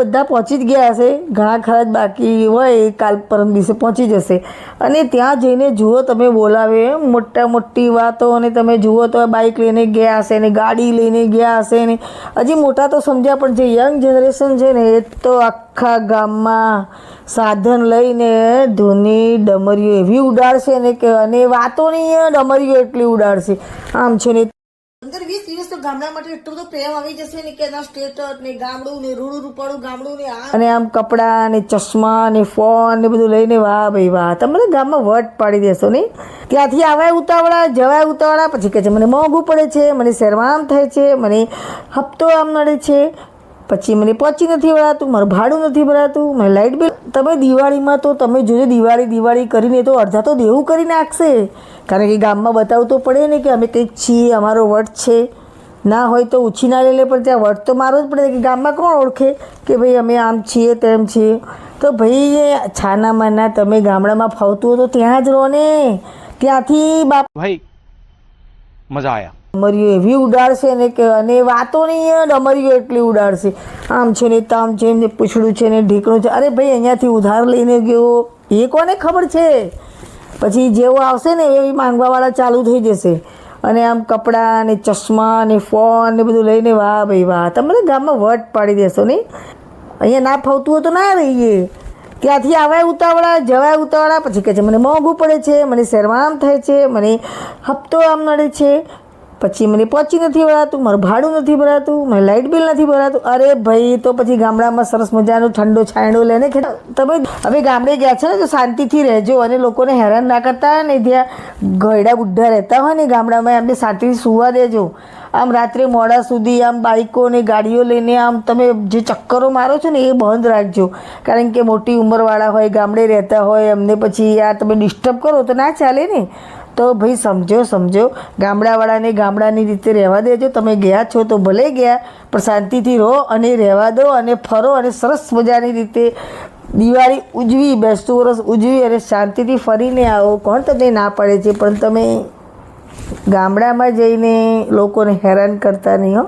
બધા પહોંચી જ ગયા હશે. ઘણા ખરા જ બાકી હોય, કાલ પરમ દિવસે પહોંચી જશે. અને ત્યાં જઈને જુઓ તમે બોલાવે મોટા મોટી વાતો અને તમે જુઓ તો બાઇક લઈને ગયા હશે ને ગાડી લઈને ગયા હશે ને. હજી મોટા તો સમજ્યા, પણ જે યંગ જનરેશન છે ને, એ તો આખા ગામમાં સાધન લઈને ધૂની, ડમરીઓ એવી ઉડાડશે ને કે, અને વાતોની ડમરીઓ એટલી ઉડાડશે. આમ છે ને પંદર વીસ દિવસ તો ગામડા માટે એટલો બધો પ્રેમ આવી જશે ને કે એના સ્ટેટસ ને ગામડું ને રૂડું રૂપાળું ગામડું ને આ. અને આમ કપડા ને ચશ્મા ને ફોન ને બધું લઈને વાહ ભાઈ વાહ. તમે ગામમાં વટ પાડી દેશો નહીં? ત્યાંથી આવાય ઉતાવળા, જવાય ઉતાવળા, પછી કહે છે, મને મોંઘું પડે છે, મને શેરવામ થાય છે, મને હપ્તો આમ નડે છે. પછી મને પહોંચી નથી વળાતું, મારું ભાડું નથી ભરાતું મને લાઇટ બિલ. તમે દિવાળીમાં તો તમે જોજો, દિવાળી દિવાળી કરીને તો અડધા તો દેવું કરી નાખશે. કારણ કે ગામમાં બતાવતો પડે ને કે અમે કંઈક છીએ, અમારો વટ છે. ના હોય તો ઉછી ના લે પણ ત્યાં વટ તો મારો જ પડે કે ગામમાં કોણ ઓળખે કે ભાઈ અમે આમ છીએ, તેમ છીએ? તો ભાઈ છાનામાં ના, તમે ગામડામાં ફાવતું હોય તો ત્યાં જ રહો ને. ત્યાંથી બાપ ભાઈ, મજા આવ્યા ડમરીઓ એવી ઉડાડશે ને કે અને વાતો નહીં ડમરીઓ એટલી ઉડાડશે. આમ છે ને તામ છે ને પૂછડું છે ને ઢીકણું છે. અરે ભાઈ, અહીંયાથી ઉધાર લઈને ગયો. એ કોને ખબર છે? પછી જેવો આવશે ને એવી માંગવાવાળા ચાલુ થઈ જશે. અને આમ કપડાં ને ચશ્મા ને ફોન ને બધું લઈને વાહ ભાઈ વાહ. તમે ગામમાં વટ પાડી દેશો નહીં. અહીંયા ના ફાવતું હોય તો ના રહીએ. ત્યાંથી આવાય ઉતાવળા, જવાય ઉતાવળા, પછી કહે છે, મને મોંઘું પડે છે, મને શેરમાં આમ થાય છે, મને હપ્તો આમ નડે છે. પછી મને પહોંચી નથી ભરાતું મારું ભાડું નથી ભરાતું મને લાઇટ બિલ નથી ભરાતું. અરે ભાઈ, તો પછી ગામડામાં સરસ મજાનો ઠંડો છાંયડો લઈને ખેડા. તમે હવે ગામડે ગયા છો ને, તો શાંતિથી રહેજો અને લોકોને હેરાન ના કરતા ને ત્યાં ગયડા બુઢ્ઢા રહેતા હોય ને ગામડામાં, એમને શાંતિથી સુવા દેજો. આમ રાત્રે મોડા સુધી આમ બાઇકો ને ગાડીઓ લઈને આમ તમે જે ચક્કરો મારો છો ને, એ બંધ રાખજો. કારણ કે મોટી ઉંમરવાળા હોય, ગામડે રહેતા હોય, એમને પછી આ તમે ડિસ્ટર્બ કરો તો ના ચાલે ને. તો ભાઈ સમજો સમજો. ગામડાવાળાને ગામડાની રીતે રહેવા દેજો. તમે ગયા છો તો ભલે ગયા, પણ શાંતિથી રહો અને રહેવા દો અને ફરો અને સરસ મજાની રીતે દિવાળી ઉજવી, બેસતું વરસ ઉજવી અને શાંતિથી ફરીને આવો. કોણ તમને ના પાડે છે? પણ તમે ગામડામાં જઈને લોકોને હેરાન કરતા નહીં હો.